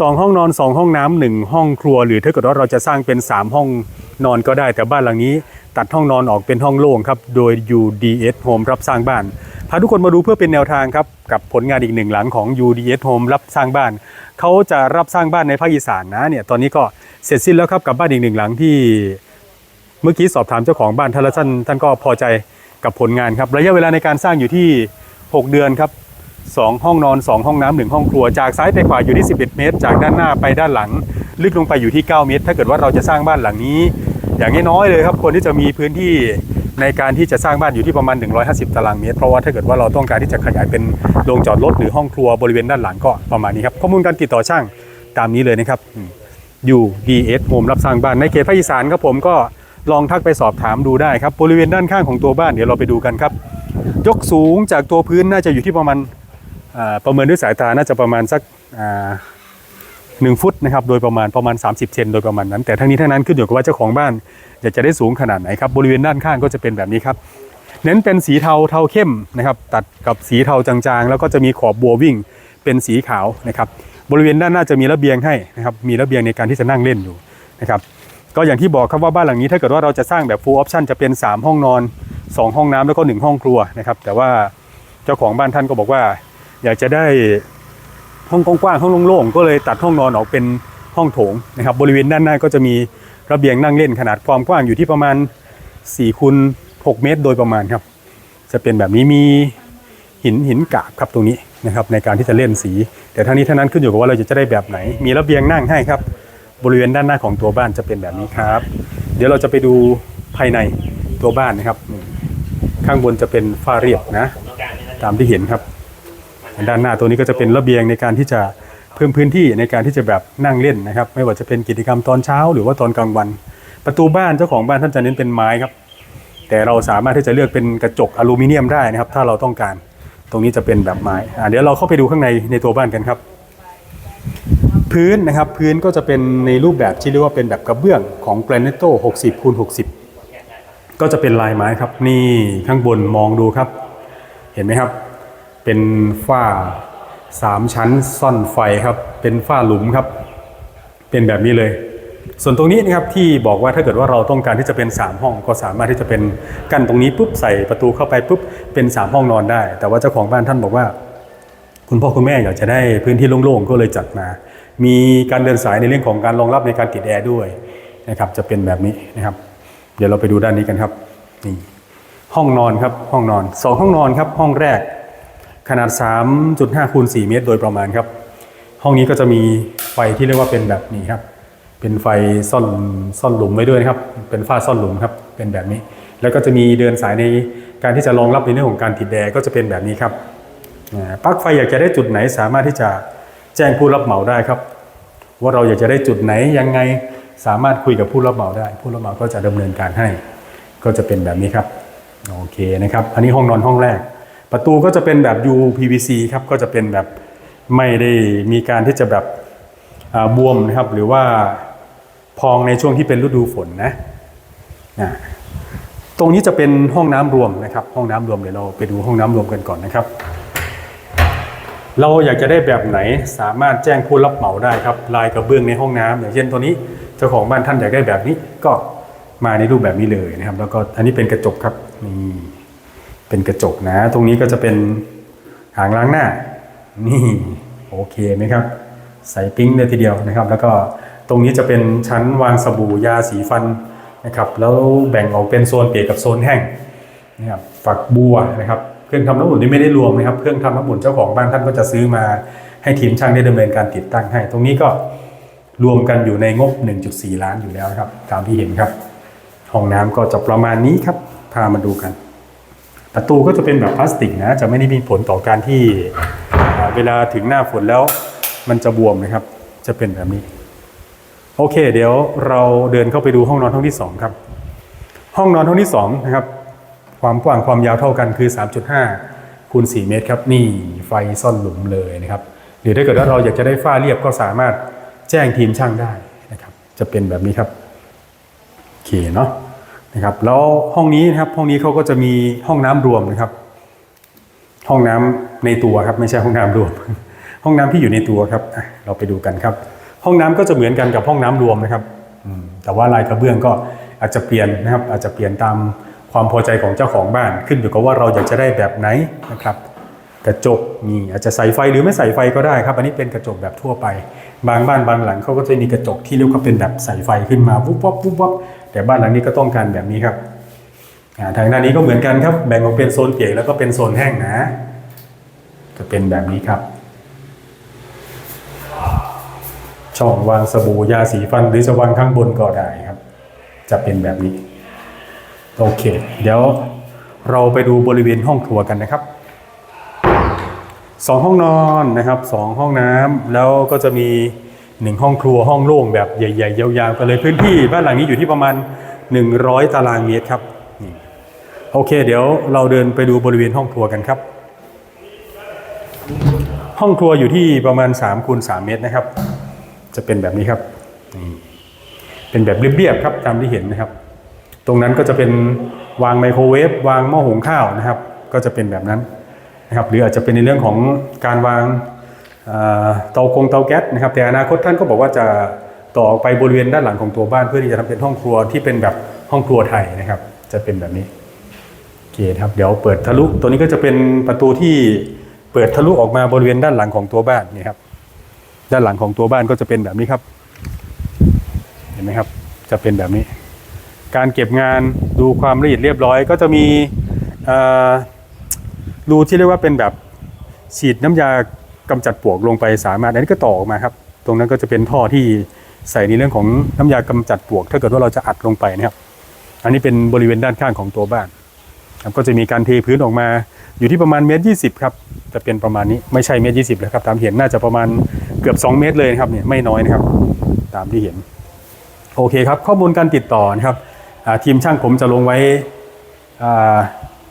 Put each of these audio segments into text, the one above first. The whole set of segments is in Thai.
สองห้องนอนสองห้องน้ำหนึ่งห้องครัว หรือถ้าเกิดว่าเราจะสร้างเป็น 3 ห้องนอนก็ได้ แต่บ้านหลังนี้ ตัดห้องนอนออกเป็นห้องโล่งครับ โดย UDS Home รับสร้างบ้าน พาทุกคนมาดูเพื่อเป็นแนวทางครับ กับผลงานอีกหนึ่งหลังของ UDS Home รับสร้างบ้าน เขาจะรับสร้างบ้านในภาคอีสานนะเนี่ย ตอนนี้ก็เสร็จสิ้นแล้วครับกับบ้านอีกหนึ่งหลังที่ เมื่อกี้สอบถามเจ้าของบ้านท่านละท่านท่านก็พอใจกับผลงานครับ ระยะเวลาในการสร้างอยู่ที่ 6 เดือนครับ 2 ห้องนอน 2 ห้องน้ำหนึ่งห้องครัว จากซ้ายไปขวาอยู่ที่ 11 เมตร จากด้านหน้าไปด้านหลัง ลึกลงไปอยู่ที่ 9 เมตร ถ้าเกิดว่าเราจะสร้างบ้านหลังนี้ อย่างน้อยๆเลยครับควรที่จะมีพื้นที่ในการที่จะสร้างบ้านอยู่ที่ประมาณ 150 ตารางเมตร เพราะว่าถ้าเกิดว่าเราต้องการที่จะขยายเป็นโรงจอดรถหรือห้องครัวบริเวณด้านหลังก็ประมาณนี้ครับข้อมูลการติดต่อช่างตามนี้เลยนะครับอยู่ DS Home รับสร้างบ้านในเขตภาคอีสานครับผมก็ลองทักไปสอบถามดูได้ครับบริเวณด้านข้างของตัวบ้านเดี๋ยวเราไปดูกันครับ ยกสูงจากตัวพื้นน่าจะอยู่ที่ประมาณ ประเมินด้วยสายตาน่าจะประมาณสักหนึ่งฟุตนะครับโดยประมาณประมาณ 30 เซนโดยประมาณนั้น แต่ทั้งนี้ทั้งนั้นขึ้นอยู่กับว่าเจ้าของบ้านอยากจะได้สูงขนาดไหนครับบริเวณด้านข้างก็จะเป็นแบบนี้ครับเน้นเป็นสีเทาเทาเข้มนะครับตัดกับสีเทาจางๆ แล้วก็จะมีขอบบัววิ่งเป็นสีขาวนะครับบริเวณด้านหน้าจะมีระเบียงให้นะครับมีระเบียงในการที่จะนั่งเล่นอยู่นะครับก็อย่างที่บอกครับว่าบ้านหลังนี้ถ้าเกิดว่าเราจะสร้างแบบ full option จะเป็น 3 ห้องนอน 2 ห้องน้ำแล้วก็ 1 ห้องครัวนะครับแต่ว่าเจ้าของบ้านท่านก็บอกว่า อยากจะได้ห้องกว้างๆห้องโล่งๆก็เลยตัดห้องนอนออกเป็นห้องโถงนะครับ บริเวณด้านหน้าก็จะมีระเบียงนั่งเล่นขนาดความกว้างอยู่ที่ประมาณ4คูณ6เมตรโดยประมาณครับ จะเป็นแบบนี้มีหินหินกาบครับตรงนี้นะครับในการที่จะเล่นสี แต่ทั้งนี้ทั้งนั้นขึ้นอยู่กับว่าเราจะได้แบบไหน มีระเบียงนั่งให้ครับ บริเวณด้านหน้าของตัวบ้านจะเป็นแบบนี้ครับ เดี๋ยวเราจะไปดูภายในตัวบ้านนะครับ ข้างบนจะเป็นฝ้าเรียบนะ ตามที่เห็นครับ ด้านหน้าตัวนี้ก็จะเป็นระเบียงในการที่จะเพิ่มพื้นที่ในการที่จะแบบนั่งเล่นนะครับ ไม่ว่าจะเป็นกิจกรรมตอนเช้า หรือว่าตอนกลางวัน ประตูบ้านเจ้าของบ้านท่านจะเน้นเป็นไม้ครับ แต่เราสามารถที่จะเลือกเป็นกระจกอลูมิเนียมได้นะครับ ถ้าเราต้องการตรงนี้จะเป็นแบบไม้เดี๋ยวเราเข้าไปดูข้างในในตัวบ้านกันครับ พื้นนะครับพื้นก็จะเป็นในรูปแบบที่เรียกว่าเป็นแบบกระเบื้องของ Granito 60คูณ60 ก็จะเป็นลายไม้ครับ นี่ข้างบนมองดูครับ เห็นไหมครับ เป็นฝ้าสามชั้นซ่อนไฟครับ เป็นฝ้าหลุมครับ เป็นแบบนี้เลย ส่วนตรงนี้นะครับที่บอกว่าถ้าเกิดว่าเราต้องการที่จะเป็น 3 ห้องก็สามารถที่จะเป็นกั้นตรงนี้ปุ๊บใส่ประตูเข้าไปปุ๊บเป็น 3 ห้องนอนได้ แต่ว่าเจ้าของบ้านท่านบอกว่า คุณพ่อคุณแม่อยากจะได้พื้นที่โล่งๆก็เลยจัดมา มีการเดินสายในเรื่องของการรองรับในการติดแอร์ด้วยนะครับ จะเป็นแบบนี้นะครับ เดี๋ยวเราไปดูด้านนี้กันครับนี่ห้องนอนครับห้องนอนสองห้องนอนครับห้องแรก ขนาด 3.5คูณ4เมตร โดยประมาณครับ ห้องนี้ก็จะมีไฟที่เรียกว่าเป็นแบบนี้ครับ เป็นไฟซ่อนซ่อนหลุมไว้ด้วยนะครับ เป็นฝ้าซ่อนหลุมครับ เป็นแบบนี้ แล้วก็จะมีเดินสายในการที่จะรองรับในเรื่องของการติดแอร์ก็จะเป็นแบบนี้ครับอ่าปลั๊กไฟอยากจะได้จุดไหนสามารถที่จะแจ้งผู้รับเหมาได้ครับ ว่าเราอยากจะได้จุดไหนยังไงสามารถคุยกับผู้รับเหมาได้ ผู้รับเหมาก็จะดำเนินการให้ ก็จะเป็นแบบนี้ครับ โอเคนะครับ อันนี้ห้องนอนห้องแรก ประตูก็จะเป็นแบบ UPVC ครับก็จะเป็นแบบไม่ได้มีการที่จะแบบบวมนะครับหรือว่าพองในช่วงที่เป็นฤดูฝนนะอ่าตรงนี้จะเป็นห้องน้ำรวมนะครับ ห้องน้ำรวมเดี๋ยวเราไปดูห้องน้ำรวมกันก่อนนะครับ เราอยากจะได้แบบไหนสามารถแจ้งผู้รับเหมาได้ครับลายกระเบื้องในห้องน้ำอย่างเช่นตัวนี้เจ้าของบ้านท่านอยากได้แบบนี้ก็มาในรูปแบบนี้เลยนะครับ แล้วก็อันนี้เป็นกระจกครับนี่ เป็นกระจกนะ ตรงนี้ก็จะเป็นหางล้างหน้า นี่โอเคไหมครับ ใส่ปิ้งเลยทีเดียวนะครับ แล้วก็ตรงนี้จะเป็นชั้นวางสบู่ยาสีฟันนะครับแล้วแบ่งออกเป็นโซนเปียกกับโซนแห้งนะครับฝักบัวนะครับเครื่องทำน้ำอุ่นที่ไม่ได้รวมนะครับเครื่องทำน้ำอุ่นเจ้าของบ้านท่านก็จะซื้อมาให้ทีมช่างได้ดำเนินการติดตั้งให้ ตรงนี้ก็รวมกันอยู่ในงบ 1.4 ล้านอยู่แล้วครับ ตามที่เห็นครับห้องน้ำก็จะประมาณนี้ครับพามาดูกัน ประตูก็จะเป็นแบบพลาสติกนะจะไม่ได้มีผลต่อการที่เวลาถึงหน้าฝนแล้วมันจะบวมนะครับ จะเป็นแบบนี้ โอเค เดี๋ยวเราเดินเข้าไปดูห้องนอนห้องที่สองครับห้องนอนห้องที่สองนะครับความกว้างความยาวเท่ากันคือ 3.5คูณ4เมตรครับนี่ไฟซ่อนหลุมเลยนะครับหรือถ้าเกิดว่าเราอยากจะได้ฝ้าเรียบก็สามารถแจ้งทีมช่างได้นะครับ จะเป็นแบบนี้ครับโอเคเนาะ นะครับแล้วห้องนี้นะครับห้องนี้เขาก็จะมีห้องน้ำรวมนะครับ ห้องน้ำในตัวครับไม่ใช่ห้องน้ำรวม ห้องน้ำที่อยู่ในตัวครับเราไปดูกันครับ ห้องน้ำก็จะเหมือนกันกับห้องน้ำรวมนะครับแต่ว่าลายกระเบื้องก็อาจจะเปลี่ยนนะครับ อาจจะเปลี่ยนตามความพอใจของเจ้าของบ้านขึ้นอยู่กับว่าเราอยากจะได้แบบไหนนะครับกระจกนี่อาจจะใส่ไฟหรือไม่ใส่ไฟก็ได้ครับ อันนี้เป็นกระจกแบบทั่วไป บางบ้านบางหลังเขาก็จะมีกระจกที่เรียกว่าเป็นแบบใส่ไฟขึ้นมาวุบวับวุบวับ แต่บ้านหลังนี้ก็ต้องการแบบนี้ครับทางด้านนี้ก็เหมือนกันครับ แบ่งออกเป็นโซนเปียกแล้วก็เป็นโซนแห้งนะ จะเป็นแบบนี้ครับ ช่องวางสบู่ยาสีฟันหรือจะวางข้างบนก็ได้ครับ จะเป็นแบบนี้ โอเค เดี๋ยวเราไปดูบริเวณห้องครัวกันนะครับสองห้องนอนนะครับสองห้องน้ำแล้วก็จะมี หนึ่งห้องครัวห้องโล่งแบบใหญ่ๆ ยาวๆกันเลยพื้นที่บ้านหลังนี้อยู่ที่ประมาณ 100 ตารางเมตรครับโอเค เดี๋ยวเราเดินไปดูบริเวณห้องครัวกันครับ ห้องครัวอยู่ที่ประมาณ3คูณ3เมตรนะครับ จะเป็นแบบนี้ครับเป็นแบบเรียบๆครับตามที่เห็นนะครับ ตรงนั้นก็จะเป็นวางไมโครเวฟวางหม้อหุงข้าวนะครับ ก็จะเป็นแบบนั้นนะครับ หรืออาจจะเป็นในเรื่องของการวาง เตาคงเตาแก๊สนะครับแต่อนาคตท่านก็บอกว่าจะต่อไปบริเวณด้านหลังของตัวบ้านเพื่อที่จะทำเป็นห้องครัวที่เป็นแบบห้องครัวไทยนะครับ จะเป็นแบบนี้โอเคครับเดี๋ยวเปิดทะลุตัวนี้ก็จะเป็นประตูที่เปิดทะลุออกมาบริเวณด้านหลังของตัวบ้านนี่ครับด้านหลังของตัวบ้านก็จะเป็นแบบนี้ครับ เห็นไหมครับจะเป็นแบบนี้ การเก็บงานดูความละเอียดเรียบร้อย ก็จะมีรูที่เรียกว่าเป็นแบบฉีดน้ำยา กำจัดปลวกลงไปสามารถอันนี้ก็ต่อออกมาครับ ตรงนั้นก็จะเป็นท่อที่ใส่ในเรื่องของน้ำยากำจัดปลวก ถ้าเกิดว่าเราจะอัดลงไปนะครับ อันนี้เป็นบริเวณด้านข้างของตัวบ้านครับก็จะมีการเทพื้นออกมาอยู่ที่ประมาณเมตรยี่สิบครับจะเป็นประมาณนี้ไม่ใช่เมตรยี่สิบแล้วครับตามเห็นน่าจะประมาณเกือบ 2 เมตรเลยนะครับเนี่ยไม่น้อยนะครับ ตามที่เห็น โอเคครับ ข้อมูลการติดต่อนะครับทีมช่างผมจะลงไว้อ่า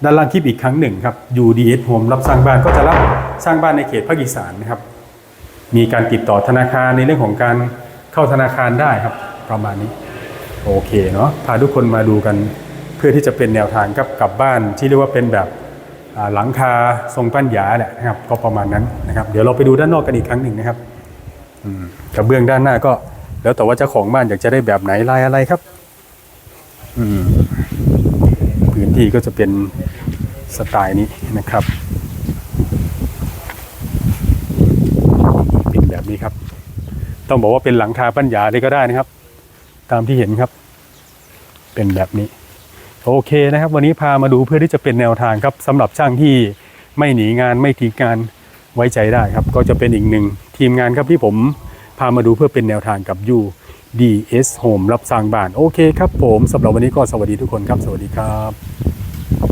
ด้านล่างคลิปอีกครั้งหนึ่งครับ UDS Home รับสร้างบ้านก็จะรับสร้างบ้านในเขตภาคอีสานนะครับ มีการติดต่อธนาคารในเรื่องของการเข้าธนาคารได้ครับ ประมาณนี้ โอเคเนาะพาทุกคนมาดูกันเพื่อที่จะเป็นแนวทางกับกลับบ้านที่เรียกว่าเป็นแบบหลังคาทรงปั้นหยาแหละนะครับ ก็ประมาณนั้นนะครับ เดี๋ยวเราไปดูด้านนอกกันอีกครั้งหนึ่งนะครับกระเบื้องด้านหน้าก็ แล้วแต่ว่าเจ้าของบ้านอยากจะได้แบบไหนลายอะไรครับ อืม ที่ก็จะเป็นสไตล์นี้นะครับ เป็นแบบนี้ครับ ต้องบอกว่าเป็นหลังคาปัญญาเลยก็ได้นะครับ ตามที่เห็นครับ เป็นแบบนี้ โอเคนะครับ วันนี้พามาดูเพื่อที่จะเป็นแนวทางครับสำหรับช่างที่ไม่หนีงานไม่ทิ้งงานไว้ใจได้ครับ ก็จะเป็นอีกหนึ่งทีมงานครับที่ผมพามาดูเพื่อเป็นแนวทางกับยู DS Home รับสร้างบ้าน โอเคครับผมสำหรับวันนี้ก็สวัสดีทุกคนครับ สวัสดีครับ